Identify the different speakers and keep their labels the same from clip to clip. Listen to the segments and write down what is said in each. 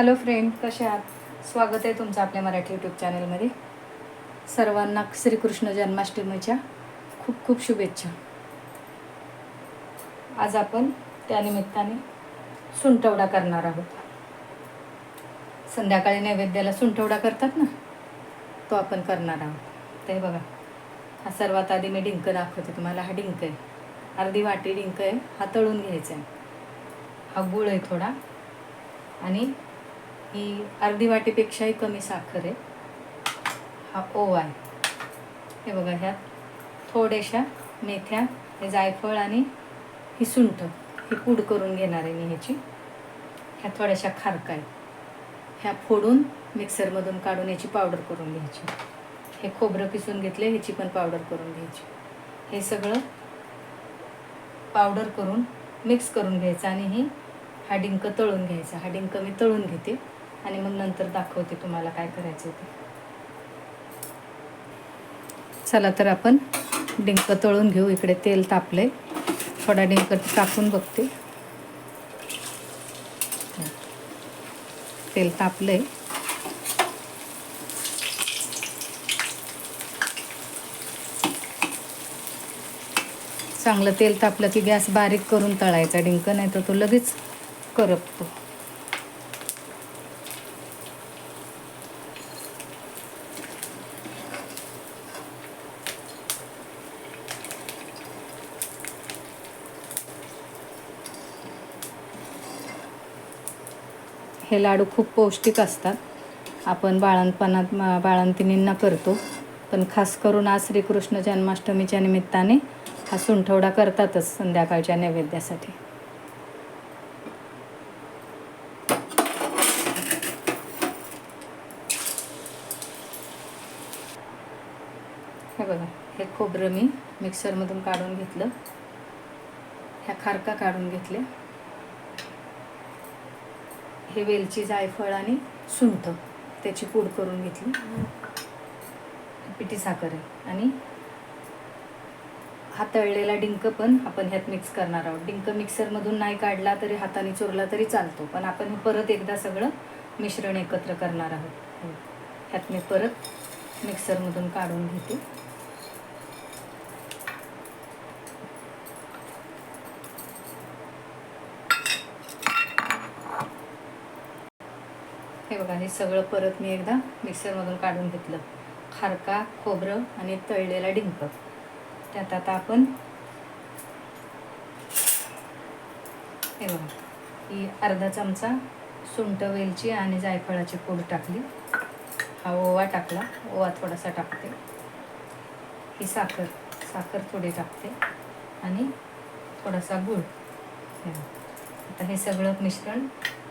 Speaker 1: Hello friend कसे आहात? स्वागत आहे तुमचं आपल्या मराठी यूट्यूब चॅनलमध्ये सर्वांना श्रीकृष्ण जन्माष्टमीच्या खूप खूप शुभेच्छा. आज आपण त्यानिमित्ताने सुंठवडा करणार आहोत. संध्याकाळी नैवेद्याला सुंठवडा करतात ना? तो आपण करणार आहोत. ते बघा हा सर्वात आधी मी डिंक दाखवते तुम्हाला. हा डिंक आहे. अर्धी वाटी डिंक आहे. हा तळून घ्यायचा आहे. हा गुळ आहे थोडा. आणि ही अर्धी वाटीपेक्षाही कमी साखर आहे. हा ओवा आहे. हे बघा ह्यात थोड्याशा मेथ्या हे जायफळ आणि ही सुंठ ही पूड करून घेणार आहे मी ह्याची. ह्या थोड्याशा खारका आहेत. ह्या फोडून मिक्सरमधून काढून याची पावडर करून घ्यायची. हे खोबरं किसून घेतले ह्याची पण पावडर करून घ्यायची. हे सगळं पावडर करून मिक्स करून घ्यायचं आणि ही हा डिंक तळून घ्यायचा. हा डिंक मी तळून घेते आणि मग नंतर दाखवते तुम्हाला काय करायचं ते. चला तर आपण डिंक तळून घेऊ. इकडे तेल तापलंय. थोडा डिंक टाकून बघते. तेल तापलंय. चांगलं तेल तापलं की गॅस बारीक करून तळायचा. डिंक नाही तर तो लगेच करपतो. हे लाडू खूप पौष्टिक असतात. आपण बाळंतपणात बाळंतिनींना बाळंतिणींना करतो. पण खास करून आज श्रीकृष्ण जन्माष्टमीच्या निमित्ताने हा सुंठवडा करतातच संध्याकाळच्या नैवेद्यासाठी. बघा हे खोबरं मी मिक्सरमधून काढून घेतलं. ह्या खारका काढून घेतल्या. हे वेलची जायफळ आणि सुंठ त्याची पूड करून घेतली. पिठी साखर आहे. आणि हा तळलेला डिंक पण आपण ह्यात मिक्स करणार आहोत. डिंक मिक्सरमधून नाही काढला तरी हाताने चोरला तरी चालतो. पण आपण हे परत एकदा सगळं मिश्रण एकत्र करणार आहोत. हो. ह्यात मी परत मिक्सरमधून काढून घेते. हे बघा हे सगळं परत मी एकदा मिक्सरमधून काढून घेतलं. खारका खोबरं आणि तळलेला डिंक. त्यात आता आपण हे बघा ही अर्धा चमचा सुंट वेलची आणि जायफळाची पूड टाकली. हा ओवा टाकला ओवा थोडासा टाकते. ही साखर साखर थोडी टाकते आणि थोडासा गूळ. आता हे सगळं मिश्रण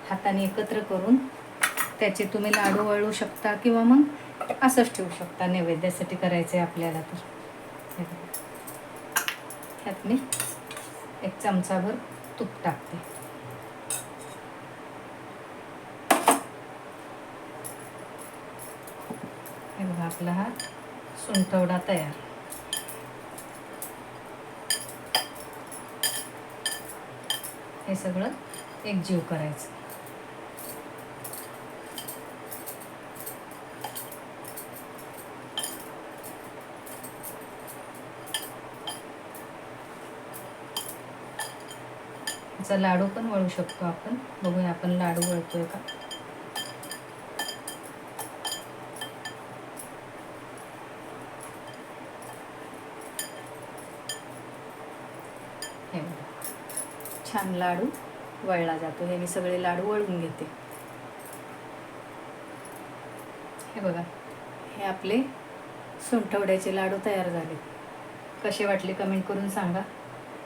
Speaker 1: हाताने एकत्र करून त्याचे तुम्ही लाडू वळू शकता किंवा मग असंच ठेवू शकता. नैवेद्यासाठी करायचं आहे आपल्याला तर. त्यात मी एक चमचाभर तूप टाकते. हे बघा आपला हा सुंठवडा तयार. हे सगळं एकजीव करायचं. याचा लाडू पण वळू शकतो आपण. बघूया आपण लाडू वळतोय का? हे छान लाडू वळला जातो. हे मी सगळे लाडू वळून घेते. हे बघा. हे आपले सुंठवड्याचे लाडू तयार झाले. कसे वाटले कमेंट करून सांगा.